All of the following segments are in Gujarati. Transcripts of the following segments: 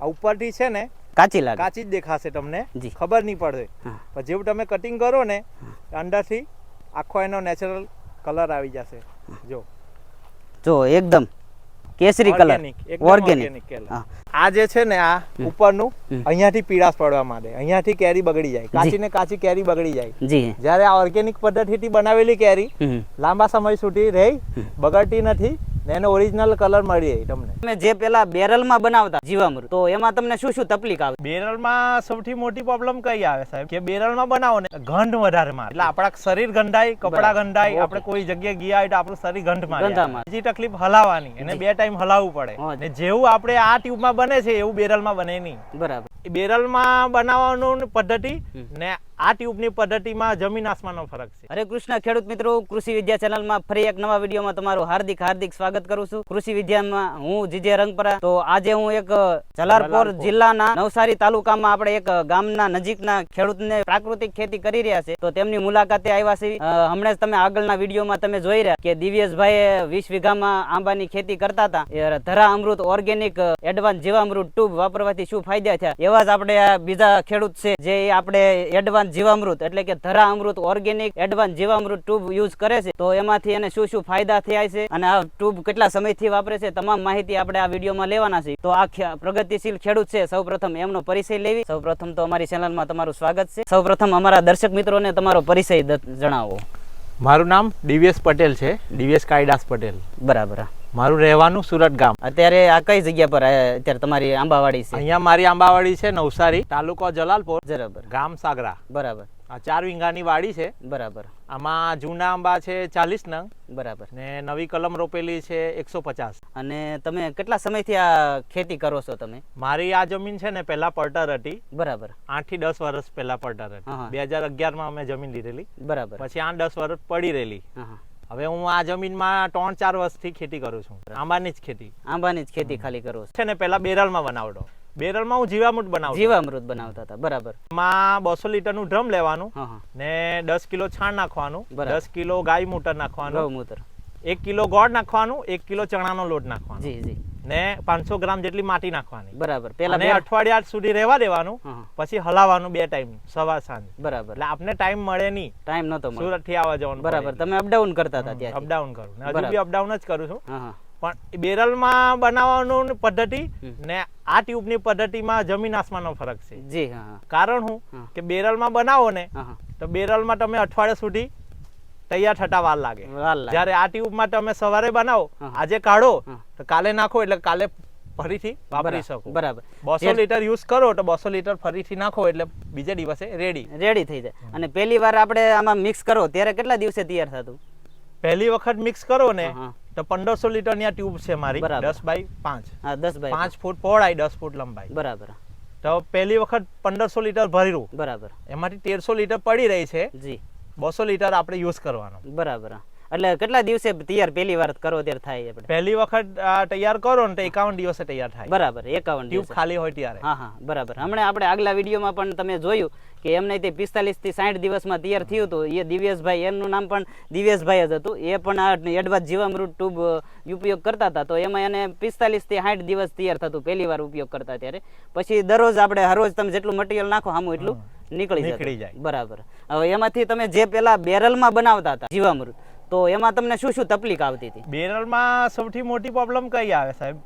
આ ઉપરથી છે ને કાચી લાગે. કાચી જ દેખાશે તમને. ખબર નહીં પડે. પણ જેવું તમે કટિંગ કરો ને અંદરથી આખો એનો નેચરલ કલર આવી જશે. જો. જો એકદમ કેસરી કલર ઓર્ગેનિક. આ જે છે ને આ ઉપરનું. અહીંયાથી પીળાશ પડવા માંડે. અહીંયાથી કેરી બગડી જાય. કાચી ને કાચી કેરી બગડી જાય. જ્યારે આ ઓર્ગેનિક પદ્ધતિથી બનાવેલી કેરી લાંબા સમય સુધી રહી બગડતી નથી ને એનો ઓરિજિનલ કલર મળી જાય તમને. તમે જે પેલા બેરલમાં બનાવતા જીવામૃત તો એમાં તમને શું શું તકલીફ આવે? બેરલમાં સૌથી મોટી પ્રોબ્લેમ કઈ આવે સાહેબ? કે બેરલમાં બનાવો ને ગંધ વધારે મારે એટલે આપણા શરીર ગંધાય કપડા ગંધાય આપણે કોઈ જગ્યાએ ગયા હોય તો આપણું શરીર ગંધ મારે બીજી તકલીફ હલાવવાની એને બે ટાઈમ હલાવવું પડે. ને જેવું આપણે આ ટ્યુબમાં બને છે એવું બેરલમાં બને નહીં. બરાબર. એ બેરલમાં બનાવવાનું પદ્ધતિ ને આ ટ્યુબની પદ્ધતિમાં જમીન આસમાનનો ફરક છે. હરે કૃષ્ણ ખેડૂત મિત્રો કૃષિ વિદ્યા ચેનલમાં ફરી એક નવા વિડીયોમાં તમારું હાર્દિક હાર્દિક સ્વાગત કરું છું. કૃષિ વિદ્યામાં હું જીજે રંગપરા. તો આજે હું એક જલાલપોર. જિલ્લાના નવસારી તાલુકામાં આપણે એક ગામના નજીકના ખેડૂતને પ્રાકૃતિક ખેતી કરી રહ્યા છે. તો તેમની મુલાકાતે આવ્યા છે હમણાં જ તમે આગળના વિડીયોમાં તમે જોઈ રહ્યા કે દિવ્યેશભાઈ વીસ વીઘામાં આંબાની ખેતી કરતા હતા. Dhara Amrut organic advance Jivamrut tube વાપરવાથી શું ફાયદા થયા? એવા જ આપણે બીજા ખેડૂત છે જે આપણે એડવાન્સ જીવામૃત એટલે કે Dhara Amrut organic advance Jivamrut tube use કરે છે. તો એમાંથી એને શું શું ફાયદા થયા છે અને આ ટ્યુબ કેટલા સમયથી વાપરે છે તમામ માહિતી આપણે આ વિડીયોમાં લેવાના છે. તો આ પ્રગતિશીલ ખેડૂત છે. સૌપ્રથમ એમનો પરિચય લેવી. સૌ તો અમારી ચેનલમાં તમારું સ્વાગત છે. સૌ અમારા દર્શક મિત્રોને તમારો પરિચય જણાવો. મારું નામ ડીવીએસ પટેલ છે. ડીવીએસ કાયદાસ પટેલ. બરાબર. મારું રહેવાનું સુરત ગામ. અત્યારે આ કઈ જગ્યા પર અત્યારે તમારી આંબાવાડી છે? અહીંયા મારી આંબાવાડી છે નવસારી તાલુકો જલાલપોર. બરાબર. ગામ સાગરા. બરાબર. આ ચાર વીંગાની વાડી છે. બરાબર. આમાં જૂના આંબા છે ચાલીસ નંગ બરાબર. ને નવી કલમ રોપેલી છે એકસો પચાસ. અને તમે કેટલા સમયથી આ ખેતી કરો છો તમે? મારી આ જમીન છે ને પહેલા પડતર હતી. બરાબર. આઠથી દસ વર્ષ પહેલા પડતર હતી. બે હજાર અગિયારમાં અમે જમીન લીધેલી. બરાબર. પછી આ દસ વર્ષ પડી રહેલી. હવે હું આ જમીનમાં ત્રણ ચાર વર્ષથી ખેતી કરું છું. આંબાની જ ખેતી. આંબાની જ ખેતી ખાલી કરું છો. છે ને પહેલા બેરલમાં બનાવડો. બેરલમાં હું જીવામૃત બનાવું જીવામૃત બનાવતા હતા બરાબર. એમાં બસો લીટરનું ડ્રમ લેવાનું ને દસ કિલો છાણ નાખવાનું દસ કિલો ગાય મૂટર નાખવાનું મૂતર એક કિલો ગોળ નાખવાનું એક કિલો ચણાનો લોટ નાખવાનો. જી જી. ને પાંચસો ગ્રામ જેટલી માટી નાખવાની. બરાબર. પેલા અઠવાડિયા સુધી રહેવા દેવાનું. પછી હલાવવાનું બે ટાઈમ સવાર સાંજ. બરાબર. એટલે આપને ટાઈમ મળે નહીં. ટાઈમ નતો સુરતથી આવવા જવાનું બરાબર. તમે અપડાઉન કરતા હતા ત્યાં અપડાઉન કરું. ને હજુ. બી અપડાઉન જ કરું છું. પણ બેરલમાં બનાવવાનું પદ્ધતિ. ને આ ટ્યુબની પદ્ધતિમાં જમીન આસમાનનો ફરક છે. જી હા કારણ હું કે કે બેરલમાં બનાવો ને તો બેરલ તો બેરલમાં તમે અઠવાડિયા સુધી તૈયાર થતા વાર લાગે. જ્યારે આ ટ્યુબમાં તમે સવારે બનાવો આજે કાઢો તો કાલે નાખો એટલે કાલે ફરીથી વાપરી શકો. બરાબર. બસો લીટર યુઝ કરો તો બસો લીટર ફરીથી નાખો એટલે બીજે દિવસે રેડી રેડી થઈ જાય. અને પહેલી વાર આપણે આમાં મિક્સ કરો ત્યારે કેટલા દિવસે તૈયાર થતું? પહેલી વખત મિક્સ કરો ને. તો પંદરસો લીટરની આ ટ્યુબ છે મારી. દસ બાય પાંચ. હા દસ બાય પાંચ ફૂટ પહોળાઈ દસ ફૂટ લંબાઈ. બરાબર. તો પહેલી વખત પંદરસો લીટર ભર્યું બરાબર. એમાંથી તેરસો લીટર પડી રહી છે. જી. બસો લીટર આપણે યુઝ કરવાનો. બરાબર. એટલે કેટલા દિવસે તૈયાર પહેલી વાર કરો ત્યારે થાય આપણે? પહેલી વખત તૈયાર કરો ને તો એકાવન દિવસે તૈયાર થાય. બરાબર એકાવન ટ્યુબ ખાલી હોય ત્યારે. હા હા બરાબર. હમણાં આપણે આગલા વિડીયોમાં પણ તમે જોયું કે એમને તે પિસ્તાલીસથી સાઠ દિવસમાં તૈયાર થયું હતું. એ દિવ્યેશભાઈ એમનું નામ પણ દિવ્યેશભાઈ જ હતું. એ પણ આ એડવાન્સ જીવામૃત ટ્યુબ ઉપયોગ કરતા હતા. તો એમાં એને પિસ્તાલીસથી સાઠ દિવસ તૈયાર થતું. પહેલી વાર ઉપયોગ કરતા ત્યારે. પછી દરરોજ આપણે હરરોજ તમે જેટલું મટીરિયલ નાખો આમ એટલું. નીકળી નીકળી જાય. બરાબર હવે એમાંથી તમે જે પેલા બેરલમાં બનાવતા હતા જીવામૃત તો એમાં તમને શું શું તકલીફ આવતી હતી બેરલમાં સૌથી મોટી પ્રોબ્લેમ કઈ આવે સાહેબ.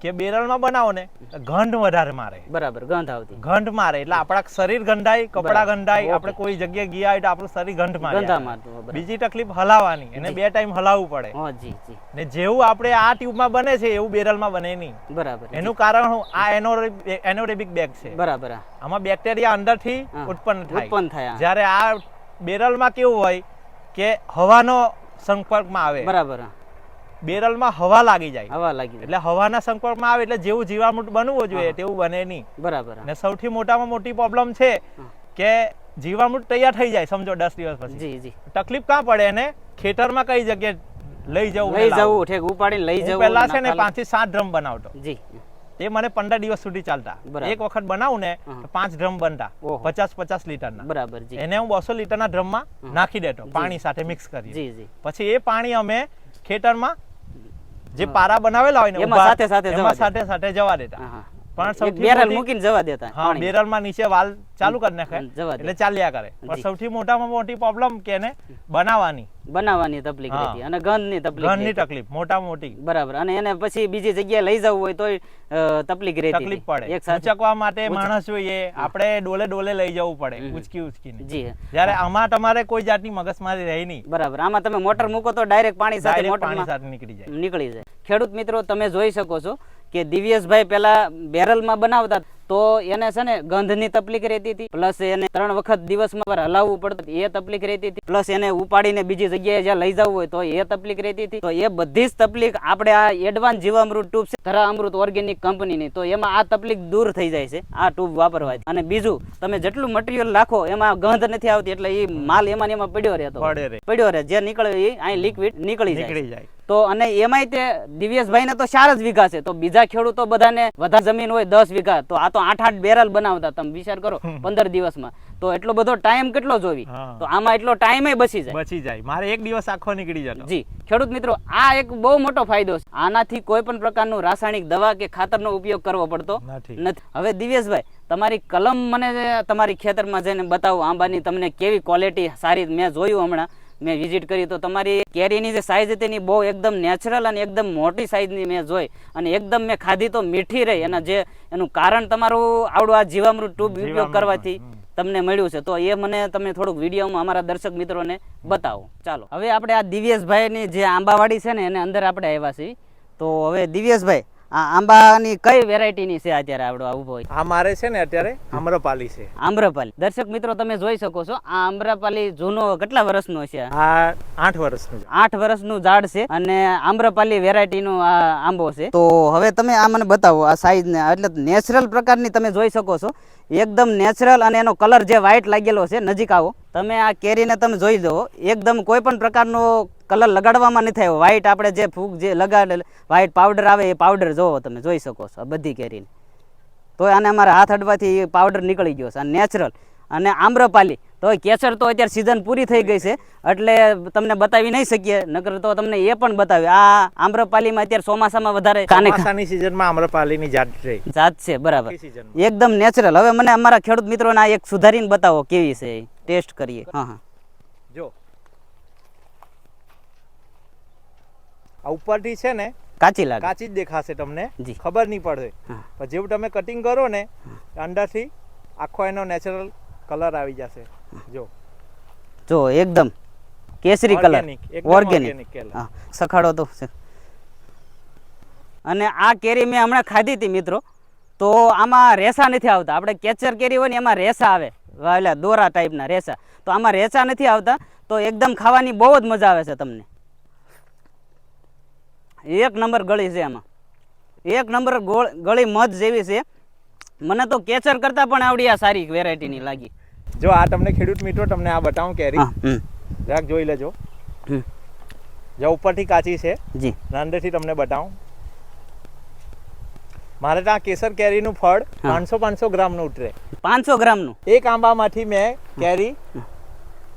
કે બેરલમાં બનાવો ને ગંધ વધારે મારે. બરાબર ગંધ આવતી. ગંધ મારે એટલે આપણા શરીર ગંધાય કપડા ગંધાય આપણે કોઈ જગ્યાએ ગયા તો આપણું શરીર ગંધ મારે બીજી તકલીફ હલાવવાની એને બે ટાઈમ હલાવવું પડે. હા જી જી. ને જેવું આપણે આ ટ્યુબમાં બને છે એવું બેરલમાં બને નહીં. બરાબર એનું કારણ હું આ એનોરેબિક બેગ છે. બરાબર. આમાં બેક્ટેરિયા અંદરથી. ઉત્પન્ન થાય. ઉત્પન્ન થાય જ્યારે આ બેરલમાં કેવું હોય કે હવાનો સંપર્કમાં આવે. બરાબર. બેરલમાં હવા લાગી જાય. હવા લાગી એટલે હવાના સંપર્કમાં આવે એટલે જેવું જીવામૃત બનવું જોઈએ તેવું બને નહીં. બરાબર હા. ને સૌથી મોટામાં મોટી પ્રોબ્લેમ છે કે જીવામૃત તૈયાર થઈ જાય સમજો દસ દિવસ પછી. જી જી. તકલીફ ક્યાં પડે એને? ખેતરમાં કઈ જગ્યાએ લઈ જવું લઈ જવું ઠેક ઉપાડીને લઈ જવું પહેલા છે ને પાંચથી સાત ડ્રમ બનાવતો. જી. તે મને પંદર દિવસ સુધી ચાલતા. એક વખત બનાવું ને પાંચ ડ્રમ બનતા. પચાસ પચાસ લીટર ના બરાબર એને હું બસો લીટરના ડ્રમમાં નાખી દેતો પાણી સાથે મિક્સ કરી પછી એ પાણી અમે ખેતરમાં જે પારા બનાવેલા હોય ને એમાં સાથે સાથે જવા દેતા. પણ સૌથી બેરલ મૂકીને જવા દેતા હા બેરલમાં નીચે વાલ ચાલુ કરી નાખે. એટલે ચાલ્યા કરે. પણ સૌથી મોટામાં મોટી પ્રોબ્લેમ કે એને બનાવવાની. બનાવવાની તકલીફ રહેતી. અને ગંધની તકલીફ રહેતી. તકલીફ મોટા મોટી. બરાબર. અને એને પછી બીજી જગ્યાએ લઈ જવું હોય તોય તકલીફ રહેતી તકલીફ પડે. એક ઉંચકવા માટે માણસ જોઈએ. આપણે ડોલે ડોલે લઈ જવું પડે. ઉચકી ઉચકીને. જી. જ્યારે આમાં તમારે કોઈ જાતની મગજમારી રહી નહીં. બરાબર. આમાં તમે મોટર મૂકો તો ડાયરેક્ટ પાણી સાથે મોટર પાણી સાથે નીકળી જાય. નીકળી જાય. ખેડૂત મિત્રો તમે જોઈ શકો છો કે દિવ્યેશભાઈ પેલા બેરલમાં બનાવતા તો એને છે ને ગંધની તકલીફ રહેતી હતી. પ્લસ એને ત્રણ વખત દિવસમાં હલાવવું પડતું એ તકલીફ રહેતી હતી. પ્લસ એને ઉપાડીને બીજી જગ્યાએ જ્યાં લઈ જવું હોય તો એ તકલીફ રહેતી હતી. તો એ બધી જ તકલીફ આપણે આ એડવાન્સ જીવામૃત ટ્યુબ છે ધરા અમૃત ઓર્ગેનિક કંપનીની તો એમાં આ તકલીફ દૂર થઈ જાય છે આ ટ્યુબ વાપરવાથી. અને બીજું તમે જેટલું મટીરિયલ નાખો એમાં ગંધ નથી આવતી એટલે એ માલ એમાં એમાં પડ્યો રહેતો. પડ્યો રહે. જે નીકળે એ અહીં લિક્વિડ નીકળી જાય તો અને એમાંય તે દિવ્યેશભાઈ ને તો ચાર જ વીઘા છે. તો બીજા ખેડૂતો બધાને વધારે જમીન હોય દસ વીઘા. તો આ તો આઠ આઠ બેરલ બનાવતા તમે વિચાર કરો પંદર દિવસમાં. તો એટલો બધો ટાઈમ કેટલો જોવી? તો આમાં એટલો ટાઈમ બચી જાય. બચી જાય. મારે એક દિવસ આખો નીકળી જતો. જી. ખેડૂત મિત્રો આ એક બહુ મોટો ફાયદો છે. આનાથી કોઈ પણ પ્રકારનું રાસાયણિક દવા કે ખાતરનો ઉપયોગ કરવો પડતો નથી. હવે દિવ્યેશભાઈ તમારી કલમ મને તમારી ખેતરમાં જઈને બતાવો. આંબાની તમને કેવી ક્વોલિટી સારી મેં જોયું હમણાં. મેં વિઝિટ કરી તો તમારી કેરીની જે સાઇઝ હતી એની બહુ એકદમ નેચરલ અને એકદમ મોટી સાઇઝની મેં જોઈ. અને એકદમ મેં ખાધી તો મીઠી રહી. અને જે એનું કારણ તમારું આવડું આ જીવામૃત ટ્યુબ ઉપયોગ કરવાથી તમને મળ્યું છે. તો એ મને તમે થોડુંક વિડીયોમાં અમારા દર્શક મિત્રોને બતાવો. ચાલો. હવે આપણે આ દિવ્યેશભાઈની જે આંબાવાડી છે ને એને અંદર આપણે આવ્યા છીએ. તો હવે દિવ્યેશભાઈ આંબાની કઈ વેરાયટીની છે અત્યારે આવડો હોય? આ મારે છે ને અત્યારે આમ્રપાલી છે. આમ્રપાલી. દર્શક મિત્રો તમે જોઈ શકો છો આ આમ્રપાલી જૂનો કેટલા વર્ષનો છે? આ? આઠ વર્ષનું આઠ વર્ષનું ઝાડ છે અને આમ્રપાલી વેરાયટીનો આ આંબો છે. તો હવે તમે આ મને બતાવો આ સાઈઝ ને એટલે નેચરલ પ્રકારની તમે જોઈ શકો છો. એકદમ નેચરલ અને એનો કલર જે વ્હાઇટ લાગેલો છે, નજીક આવો. તમે આ કેરીને તમે જોઈ દો. એકદમ કોઈ પણ પ્રકારનો કલર લગાડવામાં નથી આવ્યો. વ્હાઇટ આપણે જે ફૂગ જે લગાડે વ્હાઇટ પાવડર આવે એ પાવડર જોવો તમે, જોઈ શકો છો બધી કેરીને. તો આને અમારા હાથ અડવાથી પાવડર નીકળી ગયો છે. આ નેચરલ અને આમ્રપાલી. તો કેસર તો અત્યારે સિઝન પૂરી થઈ ગઈ છે. એટલે તમને બતાવી નહીં શકીએ. નકર તો તમને એ પણ બતાવી આ આમ્રપાલીમાં અત્યારે ચોમાસામાં વધારે કાને ચોમાસાની સિઝનમાં આમ્રપાલીની જાત છે. જાત છે બરાબર. એકદમ નેચરલ હવે મને અમારા ખેડૂત મિત્રોને આ એક સુધારીને બતાવો કેવી છે ટેસ્ટ કરીએ. હા હા. જો. આ ઉપરથી છે ને કાચી લાગે. કાચી જ દેખાશે તમને. ખબર નહીં પડે. પણ જેવું તમે કટિંગ કરો ને અંદરથી આખો એનો નેચરલ કલર આવી જશે. જો. જો એકદમ કેસરી કલર ઓર્ગેનિક હા સખાડો તો અને આ કેરી મેં હમણાં ખાધી હતી મિત્રો તો આમાં રેસા નથી આવતા. આપણે કેચર કેરી હોય ને એમાં રેસા આવે. વાલા દોરા ટાઈપના રેસા. તો આમાં રેસા નથી આવતા તો એકદમ ખાવાની બહુ જ મજા આવે છે તમને. એક નંબર ગળી છે આમાં. એક નંબર ગોળ ગળી મધ જેવી છે. મને તો કેચર કરતાં પણ આવડી આ સારી વેરાયટીની લાગી. જો આ તમને ખેડૂત મિત્રો તમને આ બતાવું કેરી. જરાક જોઈ લેજો. જો ઉપરથી કાચી છે. જી. અંદરથી તમને બતાવું. મારે ત્યાં કેસર કેરીનું ફળ પાંચસો પાંચસો ગ્રામનું ઉતરે. પાંચસો ગ્રામનું? એક આંબામાંથી મેં કેરી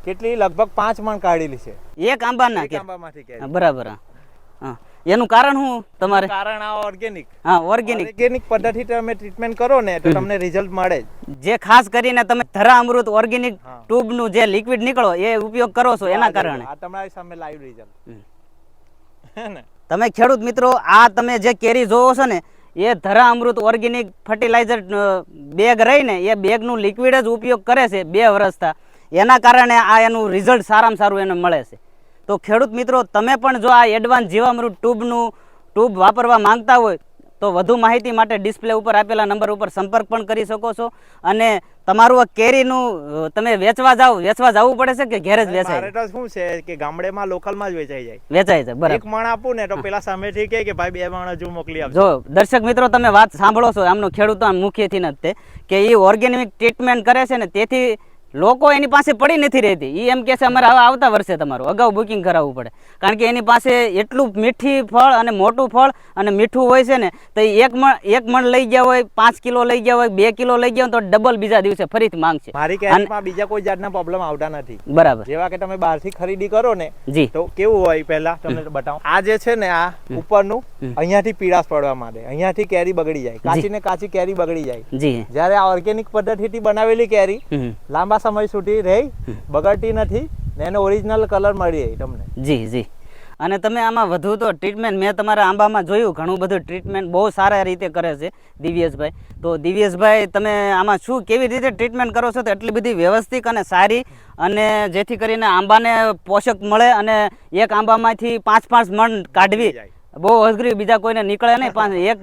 કેટલી? લગભગ પાંચ મણ કાઢેલી છે. એક આંબાના એક આંબામાંથી કેરી. બરાબર હા. એનું કારણ શું તમારે? કારણ આ ઓર્ગેનિક હા ઓર્ગેનિક ઓર્ગેનિક પદ્ધતિ તમે ટ્રીટમેન્ટ કરો ને તો તમને રિઝલ્ટ મળે જે. ખાસ કરીને તમે ધરા અમૃત ઓર્ગેનિક ટ્યુબનું જે લિક્વિડ નીકળો એ ઉપયોગ કરો છો એના કારણે. આ તમારી સામે લાઈવ રિઝલ્ટ ને? તમે ખેડૂત મિત્રો આ તમે જે કેરી જોવો છો ને એ ધરા અમૃત ઓર્ગેનિક ફર્ટિલાઇઝર બેગ રહીને એ બેગનું લિક્વિડ જ ઉપયોગ કરે છે બે વર્ષથી એના કારણે આ એનું રિઝલ્ટ સારામાં સારું એને મળે છે. તો ખેડૂત મિત્રો તમે પણ જો આ એડવાન્સ જીવામૃત ટ્યુબનું ટ્યુબ વાપરવા માંગતા હોય તો વધુ માહિતી માટે ડિસ્પ્લે ઉપર આપેલા નંબર ઉપર સંપર્ક પણ કરી શકો છો. અને તમારું આ કેરીનું તમે વેચવા જાવ વેચવા જવું પડે છે કે ઘેર જ મારે વેચાય? તો શું છે કે ગામડેમાં લોકલમાં જ વેચાઈ જાય. વેચાય છે બરાબર. એક મણ આપું ને તો પેલા સામેથી કહે કે ભાઈ બે મણ જો મોકલી આપજો. જો દર્શક મિત્રો તમે વાત સાંભળો છો આમનો ખેડૂતો આમ મુખ્યથી નથી તે કે એ ઓર્ગેનિક ટ્રીટમેન્ટ કરે છે ને તેથી લોકો એની પાસે પડી નથી રહેતી. એ એમ કહે છે અમારે હવે આવતા વર્ષે તમારું. અગાઉ બુકિંગ કરાવવું પડે. કારણ કે એની પાસે એટલું મીઠી ફળ અને મોટું ફળ અને મીઠું હોય છે ને તો એક મણ એક મણ લઈ ગયા હોય પાંચ કિલો લઈ ગયા હોય બે કિલો લઈ ગયા હોય તો ડબલ બીજા દિવસે ફરીથી માંગશે. મારી બીજા કોઈ જાતના પ્રોબ્લેમ આવતા નથી. બરાબર. જેવા કે તમે બહારથી ખરીદી કરો ને જી. તો કેવું હોય પહેલા? તમને બતાવો. આ જે છે ને આ ઉપરનું. અહીંયાથી પીળાશ પડવા માંડે. અહીંયાથી કેરી બગડી જાય. કાચી ને કાચી કેરી બગડી જાય. જી. જ્યારે આ ઓર્ગેનિક પદ્ધતિથી બનાવેલી કેરી હમ. સમય સુધી રહી બગડતી નથી ને એનો ઓરિજિનલ કલર મળી જાય તમને. જી જી. અને તમે આમાં વધુ તો ટ્રીટમેન્ટ મેં તમારા આંબામાં જોયું ઘણું બધું ટ્રીટમેન્ટ બહુ સારા રીતે કરે છે દિવ્યેશભાઈ. તો દિવ્યેશભાઈ તમે આમાં શું કેવી રીતે ટ્રીટમેન્ટ કરો છો તો એટલી બધી વ્યવસ્થિત અને સારી અને જેથી કરીને આંબાને પોષક મળે અને એક આંબામાંથી પાંચ પાંચ મણ કાઢવી જાય. બહુ અઘરી બીજા કોઈને નીકળે નહીં. પાંચ એક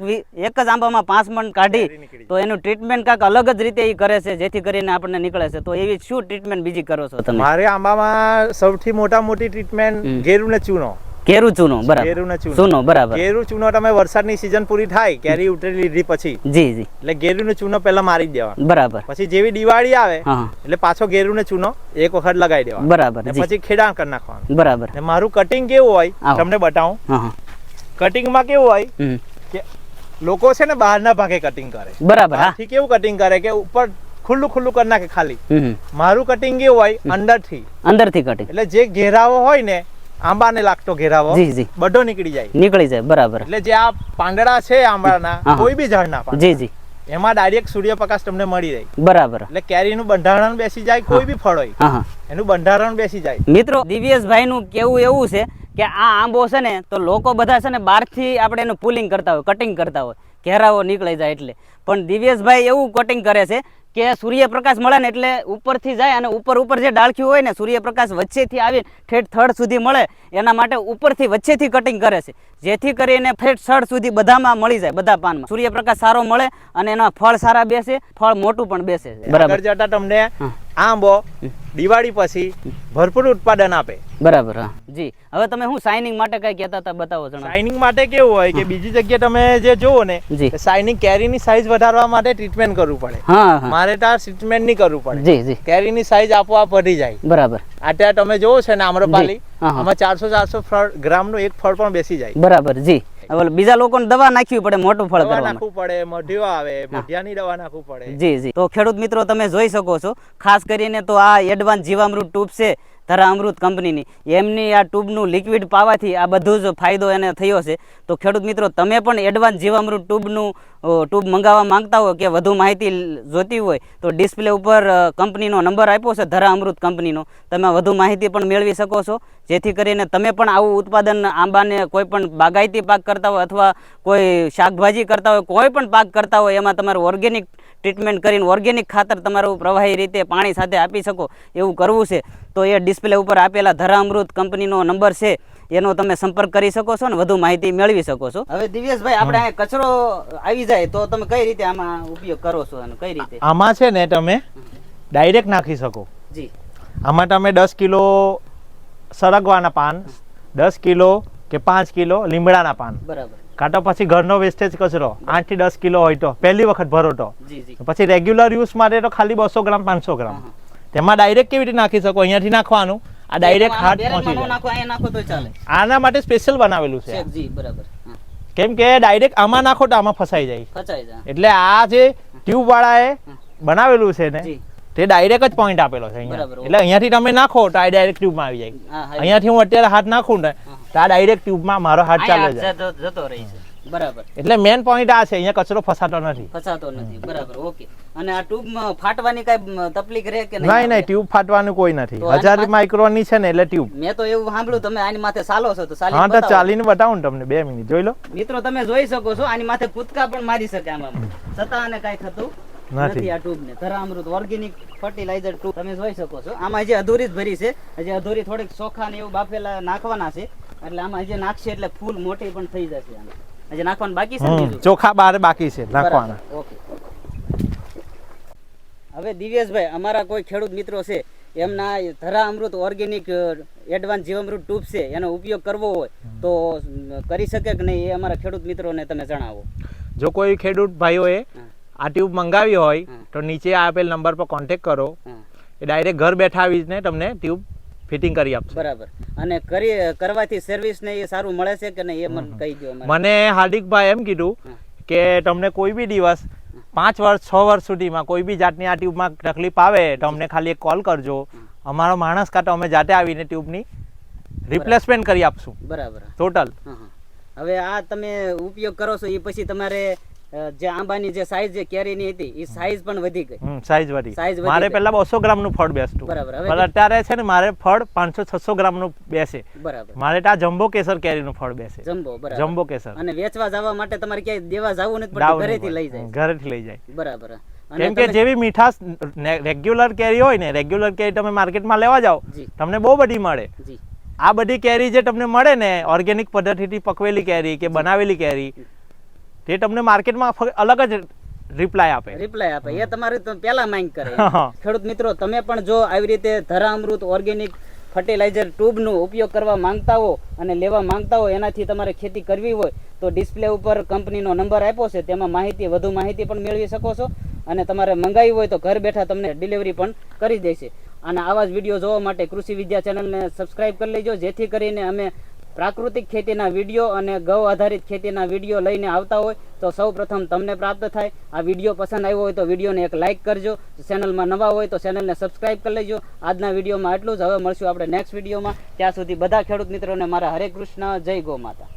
એક જ આંબામાં પાંચ મણ કાઢી તો એનું ટ્રીટમેન્ટ કાંક અલગ જ રીતે એ કરે છે જેથી કરીને આપણને નીકળે છે. તો એવી શું ટ્રીટમેન્ટ બીજી કરો છો તમે? મારે આંબામાં સૌથી મોટા મોટી ટ્રીટમેન્ટ ઘેરું ને ચૂનો. કેરું ચૂનો બરાબર. ગેરુ ને ચૂનો. ચૂનો બરાબર. ગેરુ ચૂનો તમે વરસાદની સિઝન પૂરી થાય કેરી ઉતરી લીધી પછી. જી જી. એટલે ગેરુ ને ચૂનો પહેલા મારી દેવાનો. બરાબર. પછી જેવી દિવાળી આવે. એટલે પાછો ગેરુ ને ચૂનો એક વખત લગાવી દેવાનો. બરાબર પછી ખેડાણ કરી નાખવાનું. બરાબર. મારું કટિંગ કેવું હોય તમને બતાવું. કટિંગમાં કેવું હોય કે લોકો છે ને બહારના ભાગે કટિંગ કરે. બરાબર હા. કેવું કટિંગ કરે કે ઉપર ખુલ્લું ખુલ્લું કરી નાખે ખાલી. મારું કટિંગ કેવું હોય? અંદરથી. અંદરથી કટિંગ એટલે જે ઘેરાવો હોય ને આંબાને લાગતો ઘેરાવો જી જી. બધો નીકળી જાય. નીકળી જાય બરાબર. એટલે જે આ પાંદડા છે આંબાના કોઈ બી ઝાડના જી જી. એમાં ડાયરેક્ટ સૂર્યપ્રકાશ તમને મળી જાય બરાબર. એટલે કેરીનું બંધારણ બેસી જાય કોઈ બી ફળ હોય. એનું બંધારણ બેસી જાય. મિત્રો દિવ્યેશભાઈનું કેવું એવું છે કે આ આંબો છે ને તો લોકો બધા છે ને બહારથી આપણે એનું પુલિંગ કરતા હોય કટિંગ કરતા હોય. ઘેરાઓ નીકળી જાય એટલે. પણ દિવ્યેશભાઈ એવું કટિંગ કરે છે કે સૂર્યપ્રકાશ મળે ને એટલે ઉપરથી જાય અને ઉપર ઉપર જે ડાળખ્યું હોય ને સૂર્યપ્રકાશ વચ્ચેથી આવી ઠેઠ થડ સુધી મળે. એના માટે ઉપરથી વચ્ચેથી કટિંગ કરે છે. જેથી કરીને ઠેઠ થડ સુધી બધામાં મળી જાય બધા પાનમાં. સૂર્યપ્રકાશ સારો મળે અને એના ફળ સારા બેસે ફળ મોટું પણ બેસે બરાબર તમને. આંબો દિવાળી પછી ભરપૂર ઉત્પાદન આપે. બરાબર હા. જી. હવે તમે હું શાઇનિંગ માટે કઈ કહેતા હતા બતાવો જણા શાઇનિંગ માટે કેવું હોય કે બીજી જગ્યાએ તમે જે જોવો ને સાઇનિંગ શાઇનિંગ કેરીની સાઈઝ વધારવા માટે ટ્રીટમેન્ટ કરવું પડે. હા મારે ત્યાં ટ્રીટમેન્ટ નહીં કરવું પડે. જી જી. કેરીની સાઈઝ આપોઆપ વધી જાય. બરાબર. અત્યારે તમે જોવો છે ને આમ્રપાલી. આમાં ચારસો ચારસો ગ્રામનું એક ફળ પણ બેસી જાય. બરાબર જી. બીજા લોકોને દવા નાખવી પડે મોટું ફળ કરવા નાખવું પડે મઢિયો આવે મઢિયાની દવા નાખવું પડે. જી જી. તો ખેડૂત મિત્રો તમે જોઈ શકો છો ખાસ કરીને તો આ એડવાન્સ જીવામૃત ટ્યુબ છે ધરા અમૃત કંપનીની. એમની આ ટ્યુબનું લિક્વિડ પાવાથી આ બધું જ ફાયદો એને થયો છે. તો ખેડૂત મિત્રો, તમે પણ એડવાન્સ જીવામૃત ટ્યુબનું ટ્યુબ મંગાવવા માંગતા હો કે વધુ માહિતી જોતી હોય, તો ડિસ્પ્લે ઉપર કંપનીનો નંબર આપ્યો છે, ધરા અમૃત કંપનીનો. તમે વધુ માહિતી પણ મેળવી શકો છો. જેથી કરીને તમે પણ આવું ઉત્પાદન આંબાને કોઈ પણ બાગાયતી પાક કરતા હોય અથવા કોઈ શાકભાજી કરતા હોય, કોઈ પણ પાક કરતા હોય, એમાં તમારું ઓર્ગેનિક ટ્રીટમેન્ટ કરીને ઓર્ગેનિક ખાતર તમારું પ્રવાહી રીતે પાણી સાથે આપી શકો એવું કરવું છે. તો એ ડિસ્પ્લે ઉપર આપેલા ધરા અમૃત કંપનીનો નંબર છે. એનો તમે સંપર્ક કરી શકો છો ને વધુ માહિતી મેળવી શકો છો. હવે દિવ્યેશભાઈ આપણે અહીંયા કચરો આવી જાય તો તમે કઈ રીતે આમાં ઉપયોગ કરો છો અને કઈ રીતે? આમાં છે ને તમે ડાયરેક્ટ નાખી શકો. જી. આમાં તમે દસ કિલો સરગવાના પાન દસ કિલો કે પાંચ કિલો લીમડાના પાન. બરાબર. કાં તો પછી ઘરનો વેસ્ટેજ કચરો આઠથી દસ કિલો હોય તો પહેલી વખત ભરો તો પછી રેગ્યુલર યુઝ માટે તો ખાલી બસો ગ્રામ પાંચસો ગ્રામ. તેમાં ડાયરેક્ટ કેવી રીતે નાખી શકો? અહીંયાથી નાખવાનું. આ ડાયરેક્ટ હાથ પહોંચી જાય. આના માટે સ્પેશિયલ બનાવેલું છે. જી બરાબર. કેમ કે ડાયરેક્ટ આમાં નાખો તો આમાં ફસાઈ જાય. એટલે આ જે ટ્યુબ વાળાએ બનાવેલું છે ને તે ડાયરેક્ટ જ પોઈન્ટ આપેલો છે અહીંયા. એટલે અહીંયાથી તમે નાખો તો આ ડાયરેક્ટ ટ્યુબમાં આવી જાય. અહીંયાથી હું અત્યારે હાથ નાખું ને આ ડાયરેક્ટ ટ્યુબમાં મારો હાથ ચાલે છે. જતો- જતો રહે છે. બરાબર. એટલે મેન પોઈન્ટ આ છે અહીંયા કચરો ફસાતો નથી. ફસાતો નથી. બરાબર ઓકે. અને આ ટ્યુબ ફાટવાની કઈ તકલીફ રહે કે નહીં નહીં? ટ્યુબ ફાટવાનું કોઈ નથી. તો આની હજાર પાસે- માઇક્રોનની છે ને એટલે ટ્યુબ મેં તો એવું સાંભળ્યું તમે આની માથે સાલો છો તો હા સાલી તો ચાલીને બતાવું તમને બે મિનિટ. જોઈ લો. મિત્રો તમે જોઈ શકો છો આની માથે કૂદકા પણ મારી શકે આમાં. છતાં અને કઈ થતું નથી. આ ટ્યુબ ને. ધરા ઓર્ગેનિક ફર્ટિલાઇઝર ટ્યુબ તમે જોઈ શકો છો. આમાં હજી અધૂરી જ ભરી છે. હજી અધૂરી થોડીક ચોખા ને એવું બાફેલા નાખવાના છે. એટલે આમાં હજી નાખશે એટલે ફૂલ મોટી પણ થઈ જશે આમાં. હજી નાખવાનું બાકી છે ચોખા બાર બાકી છે નાખવાના. ઓકે. હવે દિવ્યેશભાઈ અમારા કોઈ ખેડૂત મિત્રો છે એમના Dhara Amrut organic advance Jivamrut tube છે એનો ઉપયોગ કરવો હોય તો કરી શકે કે નહીં એ અમારા ખેડૂત મિત્રોને તમે જણાવો. જો કોઈ ખેડૂત ભાઈઓએ આ ટ્યુબ મંગાવી હોય તો નીચે આપેલ નંબર પર કોન્ટેક કરો. એ ડાયરેક્ટ ઘર બેઠા આવીને તમને ટ્યુબ ફિટિંગ કરી આપશે. બરાબર. અને કરી કરવાથી સર્વિસ ને એ સારું મળે છે કે નહીં એ મને કહી દો મને હાર્દિકભાઈ એમ કીધું કે તમને કોઈ બી દિવસ પાંચ વર્ષ છ વર્ષ સુધીમાં કોઈ બી જાતની આ ટ્યુબમાં તકલીફ આવે તો અમને ખાલી એક કોલ કરજો. અમારો માણસ કાં તો અમે જાતે આવીને ટ્યુબની રિપ્લેસમેન્ટ કરી આપશું. બરાબર. ટોટલ. હવે આ તમે ઉપયોગ કરો છો એ પછી તમારે જે આંબાની જે સાઈઝ જે કેરીની હતી એ સાઈઝ પણ વધી ગઈ. સાઈઝ વધી. મારે. પહેલા બસો ગ્રામનું ફળ બેસતું. બરાબર, હવે અત્યારે છે ને મારે ફળ પાંચસો છસો ગ્રામનું બેસે. બરાબર. મારે આ જમ્બો કેસર કેરી નું ફળ બેસે. જમ્બો બરાબર. જમ્બો કેસર. અને વેચવા જવા માટે તમારે ક્યાંય દેવા જવું નથી પડતું ઘરેથી લઈ. જાય. ઘરેથી લઈ જાય. બરાબર. કેમ કે જેવી મીઠાશ રેગ્યુલર કેરી હોય ને રેગ્યુલર કેરી તમે માર્કેટમાં લેવા જાઓ તમને બહુ બધી મળે. આ બધી કેરી જે તમને મળે ને ઓર્ગેનિક પદ્ધતિથી પકવેલી કેરી કે બનાવેલી કેરી તે તમને માર્કેટમાં અલગ જ રિપ્લાય આપે. રિપ્લાય આપે. એ તમારે પહેલા માંગ કરે. ખેડૂત મિત્રો તમે પણ જો આવી રીતે ધરા અમૃત ઓર્ગેનિક ફર્ટિલાઇઝર ટ્યુબનો ઉપયોગ કરવા માંગતા હો અને લેવા માંગતા હો એનાથી તમારે ખેતી કરવી હોય તો ડિસ્પ્લે ઉપર કંપનીનો નંબર આપ્યો છે. તેમાં માહિતી વધુ માહિતી પણ મેળવી શકો છો. અને તમારે મંગાવી હોય તો ઘર બેઠા તમને ડિલિવરી પણ કરી દેશે. અને આવા જ વીડિયો જોવા માટે કૃષિ વિદ્યા ચેનલને સબસ્ક્રાઇબ કરી લેજો. જેથી કરીને અમે પ્રાકૃતિક ખેતીના વીડિયો અને ગૌ આધારિત ખેતીના વીડિયો લઈને આવતા હોય તો સૌ પ્રથમ તમને પ્રાપ્ત થાય. આ વીડિયો પસંદ આવ્યો હોય તો વિડીયોને એક લાઇક કરજો. ચેનલમાં નવા હોય તો ચેનલને સબસ્ક્રાઇબ કરી લેજો. આજના વિડીયોમાં આટલું જ. હવે મળશું આપણે નેક્સ્ટ વિડીયોમાં. ત્યાં સુધી બધા ખેડૂત મિત્રોને મારા હરે કૃષ્ણ, જય ગો માતા.